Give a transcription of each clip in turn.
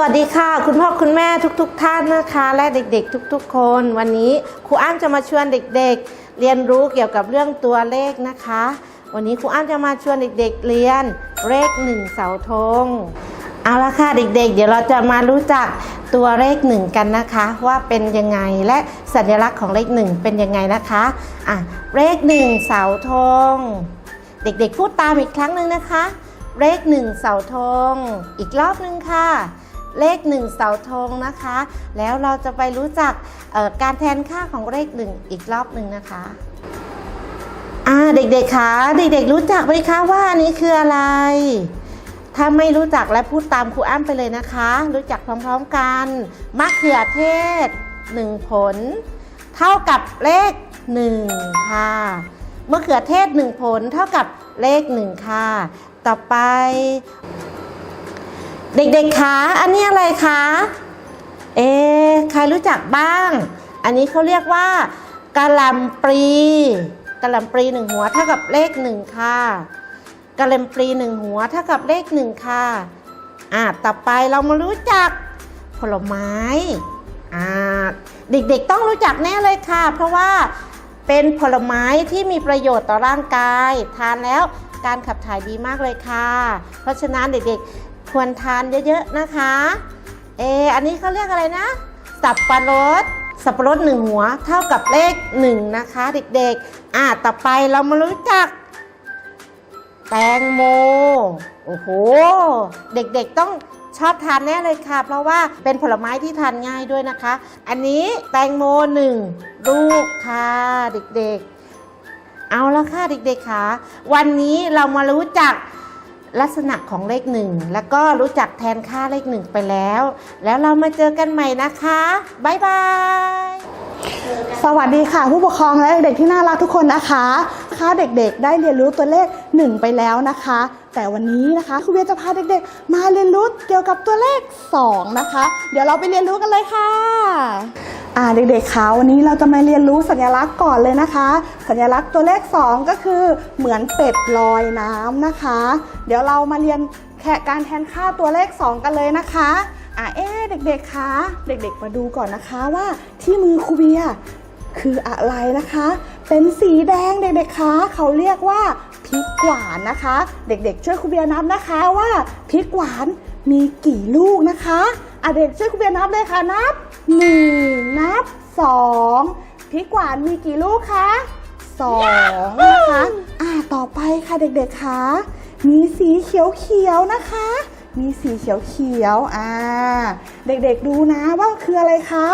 วัสดีค่ะ คุณพ่อคุณแม่ทุกๆทท่านนะคะ และเด็กๆ ทุก ๆ คน วันนี้ครูอ้ามจะมาชวนเด็กๆ เรียนรู้เกี่ยวกับเรื่องตัวเลขนะคะ วันนี้ครูอ้ามจะมาชวนเด็ก ๆ เรียนเลขหนึ่งเสาธงเอาละค่ะเด็กๆ เดี๋ยวเราจะมารู้จักตัวเลขหนึ่งกันนะคะ ว่าเป็นยังไงและสัญลักษณ์ของเลขหนึ่งเป็นยังไงนะคะอะเลขหนึ่งเสาธงเด็กๆ พูดตามอีกครั้งหนึ่งนะคะ เลขหนึ่งเสาธงอีกรอบหนึ่งค่ะ เลขหนึ่งเสาธงนะคะ แล้วเราจะไปรู้จักการแทนค่าของเลขหนึ่งอีกรอบหนึ่งนะคะอ่าเด็กๆคะเด็กๆรู้จักไหมคะว่าอันนี้คืออะไร ถ้าไม่รู้จักและพูดตามครูอ้ำไปเลยนะคะ รู้จักพร้อมๆกันมะเขือเทศหนึ่งผล เท่ากับเลขหนึ่งค่ะมะเขือเทศหนึ่งผลเท่ากับเลขหนึ่งค่ะ ต่อไป เด็กๆ คะ อันนี้อะไรคะ เอ๊ใครรู้จักบ้าง อันนี้เขาเรียกว่ากะหล่ำปลีกะหล่ำปลีหนึ่งหัวเท่ากับเลขหนึ่งค่ะกะหล่ำปลีหนึ่งหัวเท่ากับเลขหนึ่งค่ะ อ่า ต่อไปเรามารู้จักผลไม้ อ่า เด็กๆ ต้องรู้จักแน่เลยค่ะ เพราะว่าเป็นผลไม้ที่มีประโยชน์ต่อร่างกาย ทานแล้วการขับถ่ายดีมากเลยค่ะ เพราะฉะนั้นเด็กๆ ควรทานเยอะๆนะคะเอออันนี้เขาเรียกอะไรนะ สับปะรด สับปะรดหนึ่งหัวเท่ากับเลขหนึ่งนะคะ เด็กๆ อ่าต่อไปเรามารู้จัก แตงโม โอ้โห เด็กๆต้องชอบทานแน่เลยค่ะ เพราะว่าเป็นผลไม้ที่ทานง่ายด้วยนะคะ อันนี้แตงโมหนึ่งลูกค่ะ เด็กๆ เอาละค่ะเด็กๆค่ะวันนี้เรามารู้จัก ลักษณะของเลขหนึ่งแล้วก็รู้จักแทนค่าเลขหนึ่งไปแล้ว แล้วเรามาเจอกันใหม่นะคะบ๊ายบายสวัสดีค่ะ ผู้ปกครองและเด็กที่น่ารักทุกคนนะคะค่ะเด็กๆ ได้เรียนรู้ตัวเลข 1 ไปแล้วนะคะ แต่วันนี้นะคะครูเบียจะพาเด็กๆ มาเรียนรู้เกี่ยวกับตัวเลข 2 นะคะ เดี๋ยวเราไปเรียนรู้กันเลยค่ะ อ่าเด็กๆคะวันนี้เราจะมาเรียนรู้สัญลักษณ์ก่อนเลยนะคะ สัญลักษณ์ตัวเลข 2 ก็คือเหมือนเป็ดลอยน้ำนะคะ เดี๋ยวเรามาเรียนแค่การแทนค่าตัวเลข 2 กันเลยนะคะอะเอ๊เด็กๆคะเด็กๆมาดูก่อนนะคะว่าที่มือครูเบียคืออะไรนะคะ เป็นสีแดงเด็กๆคะเขาเรียกว่าพริกหวานนะคะ เด็กๆ ช่วยครูเบียนับนะคะว่าพริกหวานมีกี่ลูกนะคะ อะเด็กช่วยครูเบียร์นับเลยค่ะนับหนึ่งนับสองพริกหวานมีกี่ลูกคะสองนะคะอะต่อไปค่ะเด็กๆคะมีสีเขียวๆนะคะ มีสีเขียวๆอ่าเด็กๆดูนะว่าคืออะไรคะ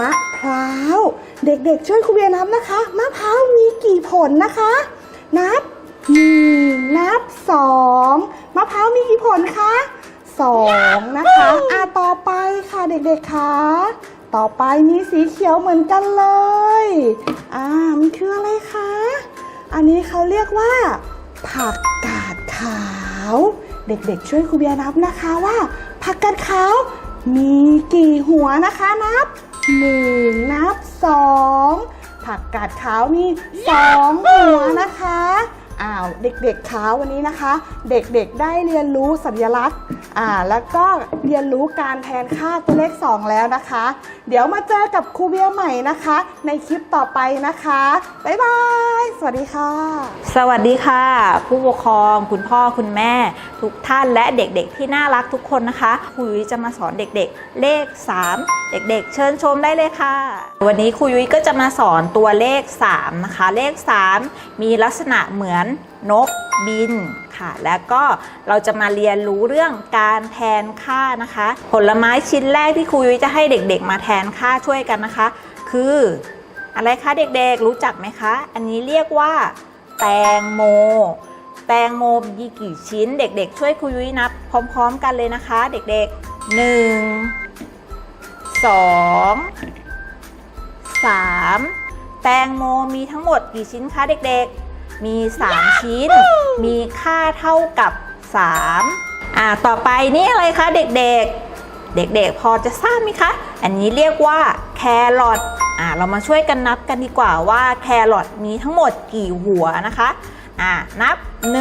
มะพร้าวเด็กๆ ช่วยครูเบียร์นับนะคะมะพร้าวมีกี่ผลนะคะ นับหนึ่งนับสองมะพร้าวมีกี่ผลคะ สองนะคะอ่าต่อไปค่ะเด็กๆคะต่อไปมีสีเขียวเหมือนกันเลยอ่ามันคืออะไรคะ อันนี้เขาเรียกว่า ผักกาดขาว เด็กๆ ช่วยครูเบียร์นับนะคะว่า ผักกาดขาว มีกี่หัวนะคะนับหนึ่งนับสองผักกาดขาวมีสองหัวนะคะ อ้าวเด็กๆคะวันนี้นะคะ เด็กๆได้เรียนรู้สัญลักษณ์อ่าแล้วก็เรียนรู้การแทนค่าตัวเลข 2 แล้วนะคะ เดี๋ยวมาเจอกับครูเบียใหม่นะคะ ในคลิปต่อไปนะคะบ๊ายบายสวัสดีค่ะ สวัสดีค่ะ ผู้ปกครองคุณพ่อคุณแม่ ทุกท่านและเด็กๆ ที่น่ารักทุกคนนะคะครูยุ้ยจะมาสอนเด็กๆ เลข 3 เด็กๆ เชิญชมได้เลยค่ะ วันนี้ครูยุ้ยก็จะมาสอนตัวเลข 3 นะคะ เลข 3 มีลักษณะเหมือนนกบินค่ะ แล้วก็เราจะมาเรียนรู้เรื่องการแทนค่านะคะ ผลไม้ชิ้นแรกที่ครูยุ้ยจะให้เด็กๆ มาแทนค่าช่วยกันนะคะ คืออะไรคะเด็กๆ รู้จักไหมคะ อันนี้เรียกว่า แตงโม แตงโมมีกี่ชิ้นเด็กๆ ช่วยครูยุ้ยนับพร้อมๆ กันเลยนะคะ เด็กๆ1 2 3แตงโมมีทั้งหมดกี่ชิ้นคะเด็กๆ มี 3 ชิ้น มีค่าเท่ากับ 3 อ่า ต่อไปนี่อะไรคะเด็กๆ เด็กๆ พอจะทราบไหมคะ อันนี้เรียกว่าแครอท อ่า เรามาช่วยกันนับกันดีกว่าว่าแครอทมีทั้งหมดกี่หัวนะคะ อ่า นับ 1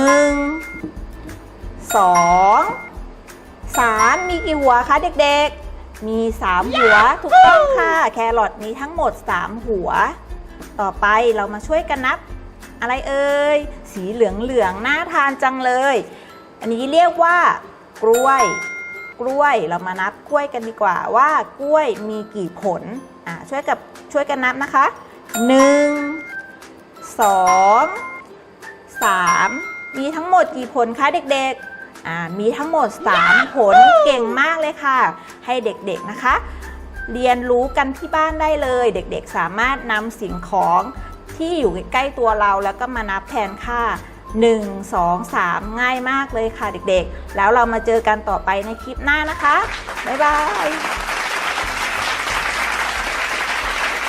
2สารมีกี่หัวคะเด็กๆ มี 3 หัว ถูกต้องค่ะ แครอทมีทั้งหมด 3 หัว ต่อไปเรามาช่วยกันนับ อะไรเอ่ย สีเหลืองๆน่าทานจังเลย อันนี้เรียกว่ากล้วย กล้วยเรามานับกล้วยกันดีกว่าว่ากล้วยมีกี่ผลอ่าช่วยกับช่วยกันนับนะคะ 1 2 3 มีทั้งหมดกี่ผลคะเด็กๆอ่ามีทั้งหมด 3 ผลเก่งมากเลยค่ะ ให้เด็กๆนะคะ เรียนรู้กันที่บ้านได้เลย เด็กๆสามารถนำสิ่งของ ที่อยู่ใกล้ตัวเราแล้วก็มานับแทนค่า 1 2 3 ง่ายมากเลยค่ะเด็กๆ แล้วเรามาเจอกันต่อไปในคลิปหน้านะคะ บ๊ายบาย